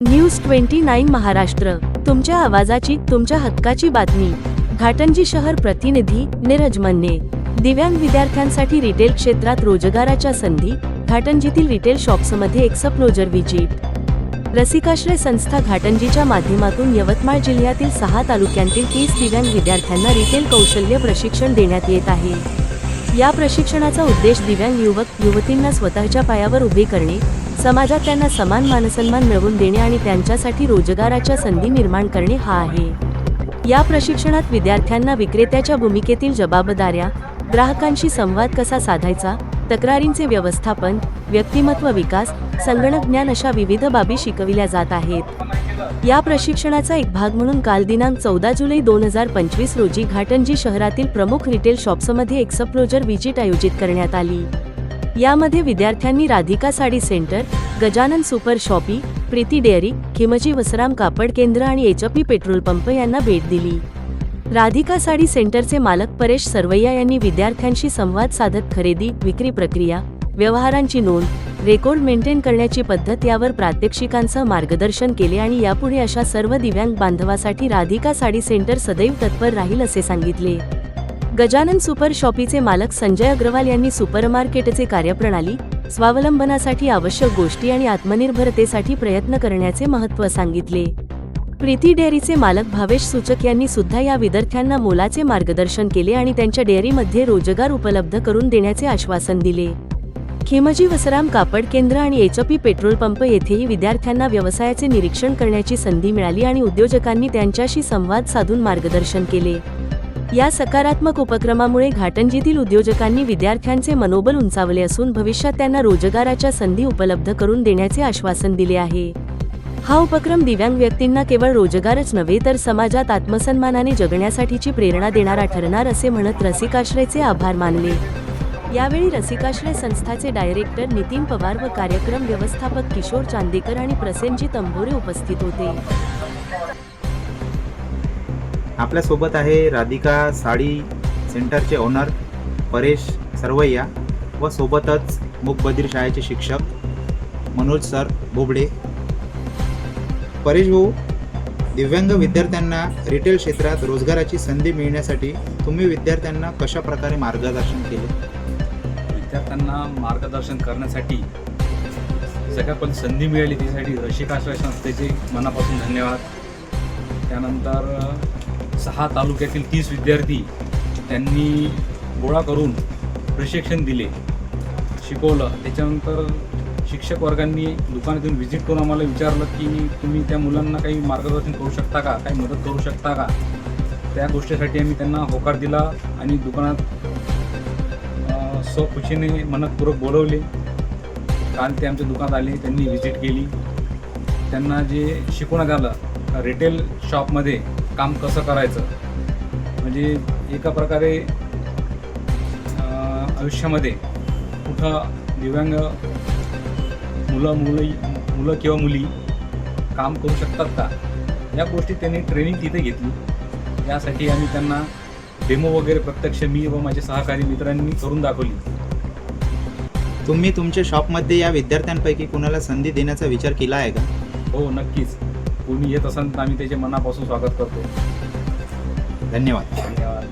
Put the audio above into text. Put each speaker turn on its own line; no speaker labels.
News twenty nine Maharashtra. तुमच्या आवाजाची तुमच्या हक्काची बातमी. घाटंजी शहर प्रतिनिधी नीरज मन्ने. दिव्यांग विद्यार्थ्यांसाठी रिटेल क्षेत्रात रोजगाराच्या संधी घाटंजीतील रिटेल शॉप्समध्ये एक्सप्लोजर विजिट रसिकाश्रय संस्था घाटंजीच्या माध्यमातून यवतमाळ जिल्ह्यातील सहा तालुक्यांतील तीस दिव्यांग विद्यार्थ्यांना रिटेल कौशल्य प्रशिक्षण देण्यात येत आहे. या प्रशिक्षणाचा उद्देश दिव्यांग युवक युवतींना स्वतःच्या पायावर उभे करणे समाजात त्यांना समान मानसन्मान मिळवून देणे आणि त्यांच्यासाठी रोजगाराच्या संधी निर्माण करणे हा आहे. या प्रशिक्षणात विद्यार्थ्यांना विक्रेत्याच्या भूमिकेतील जबाबदाऱ्या ग्राहकांशी संवाद कसा साधायचा तक्रारींचे व्यवस्थापन व्यक्तिमत्व विकास संगणक ज्ञान अशा विविध बाबी शिकविल्या जात आहेत. या प्रशिक्षणाचा एक भाग म्हणून काल दिनांक चौदा जुलै दोन हजार पंचवीस रोजी घाटंजी शहरातील प्रमुख रिटेल शॉप्समध्ये एक्सप्लोजर विजिट आयोजित करण्यात आली. यामध्ये विद्यार्थ्यांनी Radhika sari centre Gajanan super shoppe Preeti dairy Khimji Vasram कापड केंद्र आणि एचपी पेट्रोल पंप यांना भेट दिली. राधिका साडी सेंटरचे मालक परेश सरवैया यांनी विद्यार्थ्यांशी संवाद साधत खरेदी विक्री प्रक्रिया व्यवहारांची नोंद रेकॉर्ड मेंटेन करण्याची पद्धत यावर प्रात्यक्षिकांसह मार्गदर्शन केले आणि यापुढे अशा सर्व दिव्यांग बांधवासाठी राधिका साडी सेंटर सदैव तत्पर राहील असे सांगितले. गजानन सुपर शॉपीचे मालक संजय अग्रवाल यांनी सुपरमार्केटचे कार्यप्रणाली स्वावलंबनासाठी आवश्यक गोष्टी आणि आत्मनिर्भरतेसाठी प्रयत्न करण्याचे महत्त्व सांगितले. प्रीती डेअरीचे मालक भावेश सूचक यांनी सुद्धा या विद्यार्थ्यांना मोलाचे मार्गदर्शन केले आणि त्यांच्या डेअरीमध्ये रोजगार उपलब्ध करून देण्याचे आश्वासन दिले. खिमजी वसराम कापड केंद्र आणि एचपी पेट्रोल पंप येथेही विद्यार्थ्यांना व्यवसायाचे निरीक्षण करण्याची संधी मिळाली आणि उद्योजकांनी त्यांच्याशी संवाद साधून मार्गदर्शन केले. या सकारात्मक उपक्रमामुळे घाटंजीतील उद्योजकांनी विद्यार्थ्यांचे मनोबल उंचावले असून भविष्यात त्यांना रोजगाराच्या संधी उपलब्ध करून देण्याचे आश्वासन दिले आहे. हा उपक्रम दिव्यांग व्यक्तींना केवळ रोजगारच नव्हे तर समाजात आत्मसन्मानाने जगण्यासाठीची प्रेरणा देणारा ठरणार असे म्हणत रसिकाश्रयचे आभार मानले. यावेळी रसिकाश्रय संस्थाचे डायरेक्टर नितीन पवार व कार्यक्रम व्यवस्थापक किशोर चांदेकर आणि प्रसेनजी तंभोरे उपस्थित होते.
आपल्यासोबत आहे राधिका साडी सेंटरचे ओनर परेश सरवैया व सोबतच मूकबधीर शाळेचे शिक्षक मनोज सर बोबडे. परेश भाऊ दिव्यांग विद्यार्थ्यांना रिटेल क्षेत्रात रोजगाराची संधी मिळण्यासाठी तुम्ही विद्यार्थ्यांना कशा प्रकारे मार्गदर्शन केले?
विद्यार्थ्यांना मार्गदर्शन करण्यासाठी सगळ्यात पण संधी मिळाली त्यासाठी रसिकाश्रय संस्थेचे मनापासून धन्यवाद. त्यानंतर सहा तालुक्यातील तीस विद्यार्थी त्यांनी गोळा करून प्रशिक्षण दिले शिकवलं. त्याच्यानंतर शिक्षक वर्गांनी दुकानातून व्हिजिट करून आम्हाला विचारलं की तुम्ही त्या मुलांना काही मार्गदर्शन करू शकता का? काही मदत करू शकता का? त्या गोष्टीसाठी आम्ही त्यांना होकार दिला आणि दुकानात स्वखुशीने मनपूर्वक बोलवले. काल ते आमच्या दुकानात आले त्यांनी व्हिजिट केली. त्यांना जे शिकवण्यात आलं रिटेल शॉपमध्ये काम कसं करायचं? म्हणजे एका प्रकारे आयुष्यामध्ये कुठं दिव्यांग मुलं मुलं मुलं किंवा मुली काम करू शकतात का? या गोष्टी त्यांनी ट्रेनिंग तिथे घेतली. यासाठी आम्ही त्यांना डेमो वगैरे प्रत्यक्ष मी व माझे सहकारी मित्रांनी करून दाखवली.
तुम्ही तुमच्या शॉपमध्ये या विद्यार्थ्यांपैकी कुणाला संधी देण्याचा विचार केला आहे का?
हो नक्कीच. कोणी येत असाल तर आम्ही त्याचे मनापासून स्वागत करतो.
धन्यवाद.
धन्यवाद.